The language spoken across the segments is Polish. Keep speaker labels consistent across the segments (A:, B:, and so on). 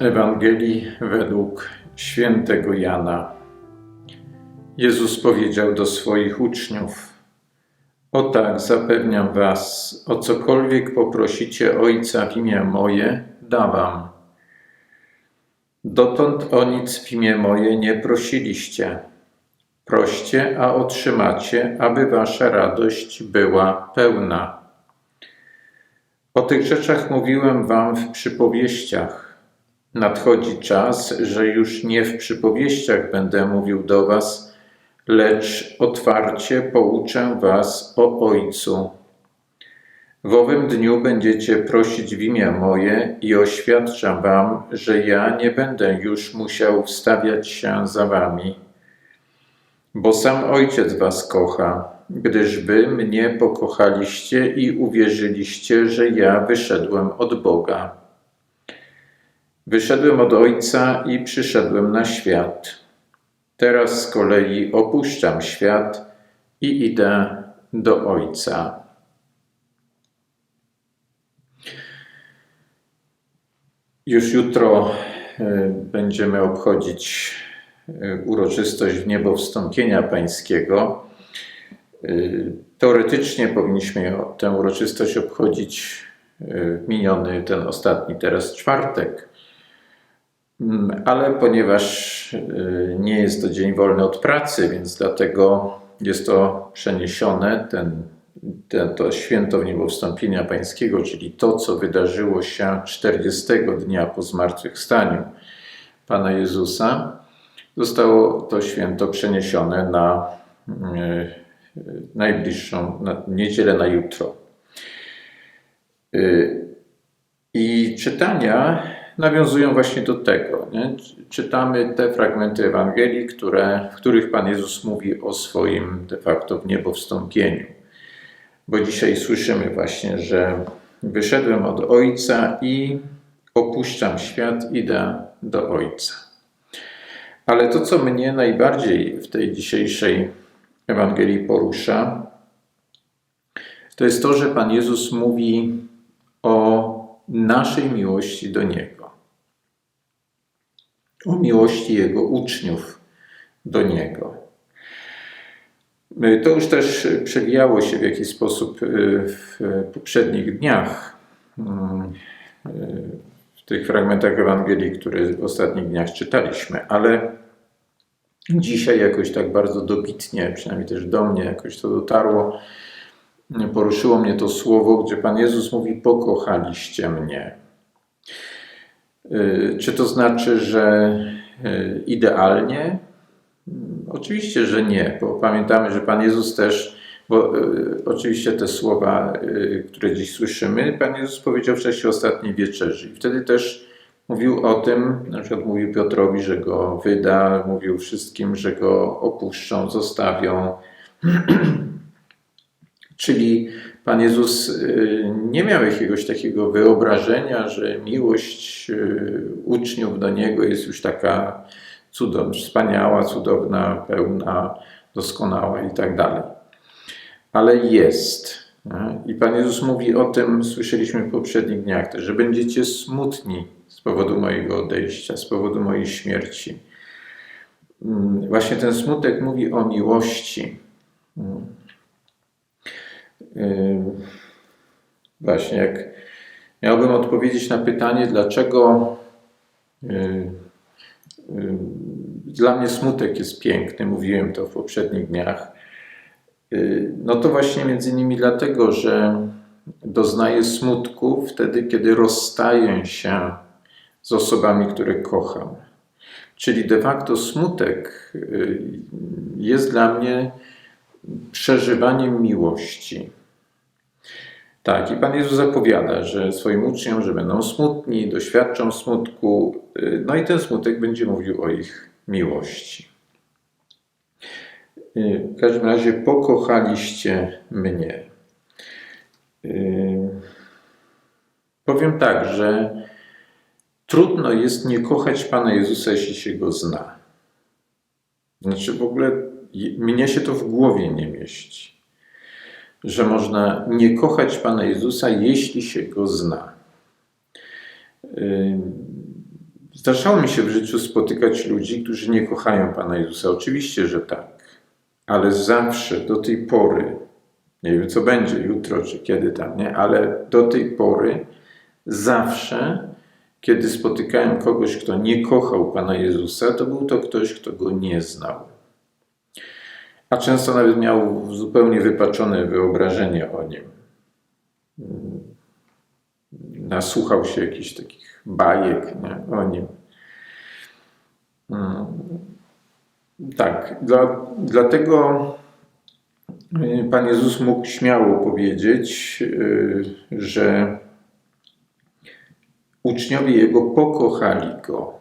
A: Ewangelii według świętego Jana. Jezus powiedział do swoich uczniów: O tak, zapewniam was, o cokolwiek poprosicie Ojca w imię moje, da wam. Dotąd o nic w imię moje nie prosiliście. Proście, a otrzymacie, aby wasza radość była pełna. O tych rzeczach mówiłem wam w przypowieściach. Nadchodzi czas, że już nie w przypowieściach będę mówił do was, lecz otwarcie pouczę was o Ojcu. W owym dniu będziecie prosić w imię moje i oświadczam wam, że ja nie będę już musiał wstawiać się za wami. Bo sam Ojciec was kocha, gdyż wy mnie pokochaliście i uwierzyliście, że ja wyszedłem od Boga. Wyszedłem od Ojca i przyszedłem na świat. Teraz z kolei opuszczam świat i idę do Ojca. Już jutro e, będziemy obchodzić e, uroczystość w niebo wstąpienia Pańskiego. E, teoretycznie powinniśmy tę uroczystość obchodzić miniony ten ostatni teraz czwartek, ale ponieważ nie jest to dzień wolny od pracy, więc dlatego jest to przeniesione, ten to święto w niebo wstąpienia pańskiego, czyli to, co wydarzyło się 40 dnia po zmartwychwstaniu Pana Jezusa, zostało to święto przeniesione na e, najbliższą na niedzielę na jutro. E, I czytania nawiązują właśnie do tego. Nie? Czytamy te fragmenty Ewangelii, które, w których Pan Jezus mówi o swoim de facto w niebo wstąpieniu bo dzisiaj słyszymy właśnie, że wyszedłem od Ojca i opuszczam świat, idę do Ojca. Ale to, co mnie najbardziej w tej dzisiejszej Ewangelii porusza, to jest to, że Pan Jezus mówi naszej miłości do Niego, o miłości Jego uczniów do Niego. To już też przewijało się w jakiś sposób y, w poprzednich dniach, y, w tych fragmentach Ewangelii, które w ostatnich dniach czytaliśmy, ale dzisiaj jakoś tak bardzo dobitnie, przynajmniej też do mnie jakoś to dotarło, poruszyło mnie to słowo, gdzie Pan Jezus mówi: Pokochaliście mnie. Y, czy to znaczy, że idealnie? Oczywiście, że nie, bo pamiętamy, że Pan Jezus też, bo y, oczywiście te słowa, y, które dziś słyszymy, Pan Jezus powiedział w czasie ostatniej wieczerzy. I wtedy też mówił o tym, na przykład mówił Piotrowi, że go wyda, mówił wszystkim, że go opuszczą, zostawią. Czyli Pan Jezus y, nie miał jakiegoś takiego wyobrażenia, że miłość uczniów do Niego jest już taka cudowna, wspaniała, cudowna, pełna, doskonała i tak dalej. Ale jest. I Pan Jezus mówi o tym, słyszeliśmy w poprzednich dniach że będziecie smutni z powodu mojego odejścia, z powodu mojej śmierci. Mm, właśnie ten smutek mówi o miłości. Mm. Właśnie, jak miałbym odpowiedzieć na pytanie, dlaczego dla mnie smutek jest piękny, mówiłem to w poprzednich dniach. No to właśnie między innymi dlatego, że doznaję smutku wtedy, kiedy rozstaję się z osobami, które kocham. Czyli de facto smutek jest dla mnie przeżywaniem miłości. Tak, i Pan Jezus zapowiada, że swoim uczniom, że będą smutni, doświadczą smutku, y, no i ten smutek będzie mówił o ich miłości. Y, w każdym razie pokochaliście mnie. Y, powiem tak, że trudno jest nie kochać Pana Jezusa, jeśli się go zna. Znaczy w ogóle mnie się to w głowie nie mieści, że można nie kochać Pana Jezusa, jeśli się go zna. Y, Zdarzało mi się w życiu spotykać ludzi, którzy nie kochają Pana Jezusa. Oczywiście, że tak. Ale zawsze do tej pory, nie wiem co będzie jutro czy kiedy tam, nie, ale do tej pory zawsze, kiedy spotykałem kogoś, kto nie kochał Pana Jezusa, to był to ktoś, kto go nie znał. A często nawet miał zupełnie wypaczone wyobrażenie o nim. Nasłuchał się jakichś takich bajek nie, o nim. Mm. Tak, dla, dlatego y, Pan Jezus mógł śmiało powiedzieć, y, że uczniowie Jego pokochali Go,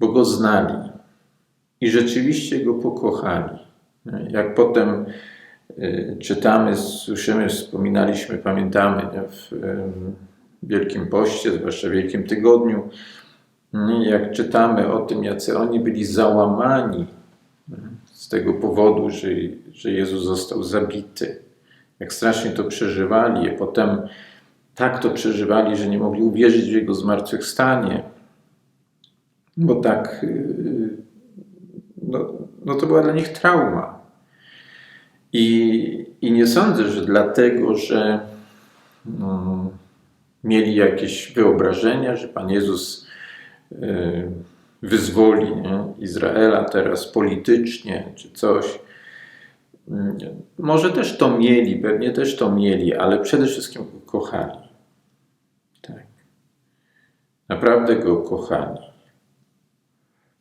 A: bo Go znali i rzeczywiście Go pokochali. Jak potem y, czytamy, słyszymy, wspominaliśmy, pamiętamy w Wielkim Poście, zwłaszcza w Wielkim Tygodniu, jak czytamy o tym, jacy oni byli załamani z tego powodu, że, że Jezus został zabity, jak strasznie to przeżywali, a potem tak to przeżywali, że nie mogli uwierzyć w Jego zmartwychwstanie, bo tak, y, no, to była dla nich trauma. I, i nie sądzę, że dlatego, że no, mieli jakieś wyobrażenia, że Pan Jezus y, wyzwoli nie, Izraela teraz politycznie czy coś. Może też to mieli, pewnie też to mieli, ale przede wszystkim go kochali. Tak. Naprawdę go kochali.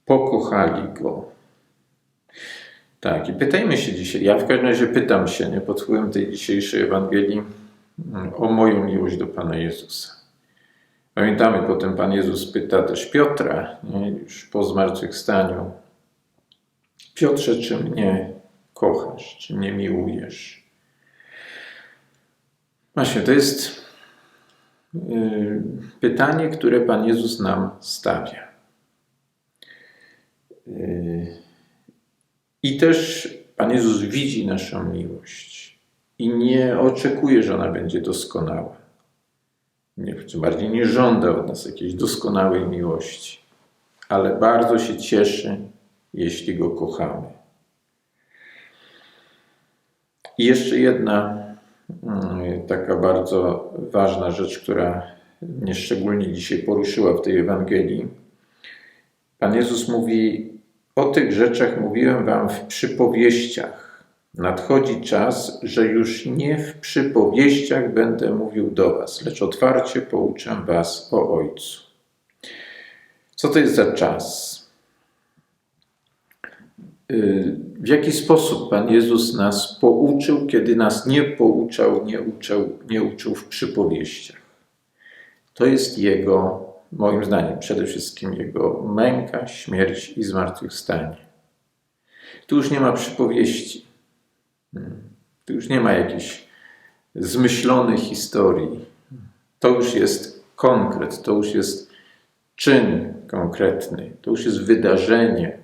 A: Pokochali go. Tak, i pytajmy się dzisiaj. Ja w każdym razie pytam się, nie pod wpływem tej dzisiejszej Ewangelii, o moją miłość do Pana Jezusa. Pamiętamy, potem Pan Jezus pyta też Piotra, nie, już po zmartwychwstaniu. Piotrze, czy mnie kochasz, czy mnie miłujesz? Właśnie, to jest yy, pytanie, które Pan Jezus nam stawia. Yy, I też Pan Jezus widzi naszą miłość i nie oczekuje, że ona będzie doskonała. Nie, czy bardziej nie żąda od nas jakiejś doskonałej miłości, ale bardzo się cieszy, jeśli go kochamy. I jeszcze jedna mm, taka bardzo ważna rzecz, która mnie szczególnie dzisiaj poruszyła w tej Ewangelii. Pan Jezus mówi: O tych rzeczach mówiłem Wam w przypowieściach. Nadchodzi czas, że już nie w przypowieściach będę mówił do Was, lecz otwarcie pouczę Was o Ojcu. Co to jest za czas? Y, w jaki sposób Pan Jezus nas pouczył, kiedy nas nie pouczał, nie uczył, nie uczył w przypowieściach. To jest Jego, moim zdaniem, przede wszystkim Jego męka, śmierć i zmartwychwstanie. Tu już nie ma przypowieści. Hmm. Tu już nie ma jakiejś zmyślonej historii. To już jest konkret, to już jest czyn konkretny, to już jest wydarzenie,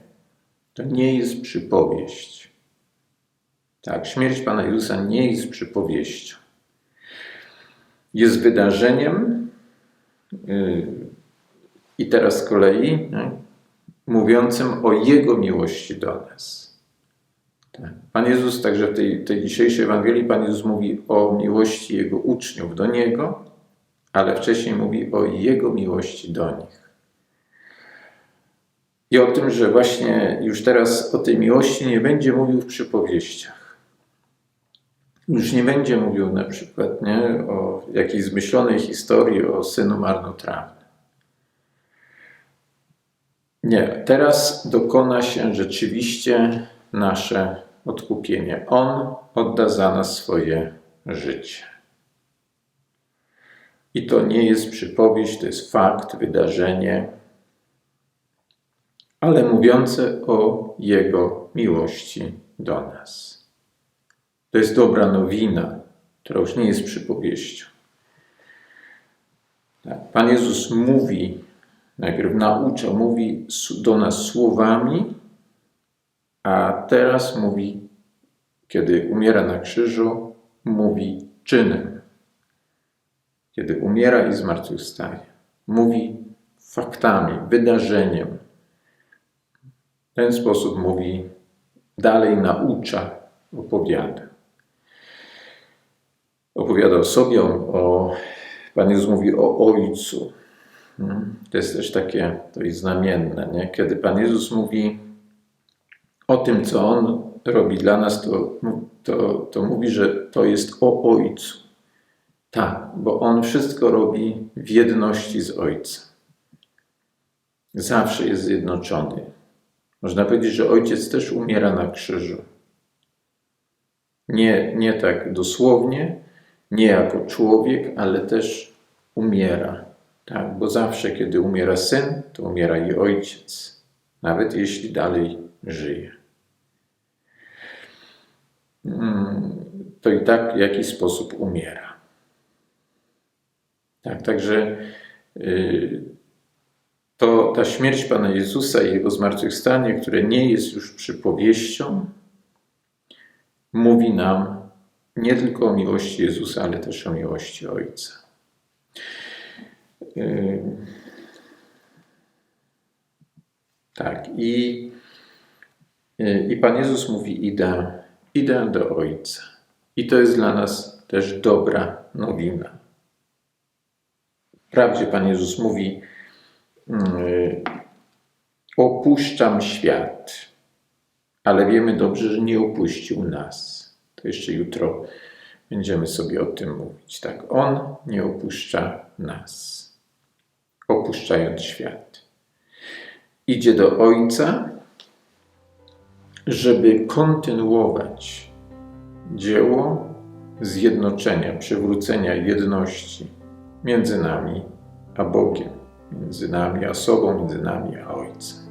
A: to nie jest przypowieść. Tak, śmierć Pana Jezusa nie jest przypowieścią. Jest wydarzeniem i teraz z kolei no, mówiącym o Jego miłości do nas. Tak. Pan Jezus, także w tej, tej dzisiejszej Ewangelii, Pan Jezus mówi o miłości Jego uczniów do Niego, ale wcześniej mówi o Jego miłości do nich. I o tym, że właśnie już teraz o tej miłości nie będzie mówił w przypowieściach. Już nie będzie mówił na przykład nie, o jakiejś zmyślonej historii o synu marnotrawnym. Nie, teraz dokona się rzeczywiście nasze odkupienie. On odda za nas swoje życie. I to nie jest przypowieść, to jest fakt, wydarzenie, ale mówiące o Jego miłości do nas. To jest dobra nowina, która już nie jest przypowieścią. Tak. Pan Jezus mówi, najpierw naucza, mówi do nas słowami, a teraz mówi, kiedy umiera na krzyżu, mówi czynem. Kiedy umiera i zmartwychwstaje, mówi faktami, wydarzeniem. W ten sposób mówi, dalej naucza, opowiada. Opowiada o sobie, o, Pan Jezus mówi o Ojcu. Mm, To jest też takie, to jest znamienne, nie? Kiedy Pan Jezus mówi o tym, co On robi dla nas, to, to, to mówi, że to jest o Ojcu. Tak, bo On wszystko robi w jedności z Ojcem. Zawsze jest zjednoczony. Można powiedzieć, że Ojciec też umiera na krzyżu. Nie, nie tak dosłownie, nie jako człowiek, ale też umiera. Tak, bo zawsze, kiedy umiera syn, to umiera i ojciec, nawet jeśli dalej żyje. Mm, To i tak w jakiś sposób umiera. Tak, także y, to ta śmierć Pana Jezusa i Jego zmartwychwstanie, które nie jest już przypowieścią, mówi nam nie tylko o miłości Jezusa, ale też o miłości Ojca. Yy, Tak, i, yy, i Pan Jezus mówi: idę, idę do Ojca. I to jest dla nas też dobra nowina. Wprawdzie Pan Jezus mówi: yy, Opuszczam świat, ale wiemy dobrze, że nie opuścił nas. To jeszcze jutro będziemy sobie o tym mówić. Tak, On nie opuszcza nas, opuszczając świat. Idzie do Ojca, żeby kontynuować dzieło zjednoczenia, przywrócenia jedności między nami a Bogiem, między nami a sobą, między nami a Ojcem.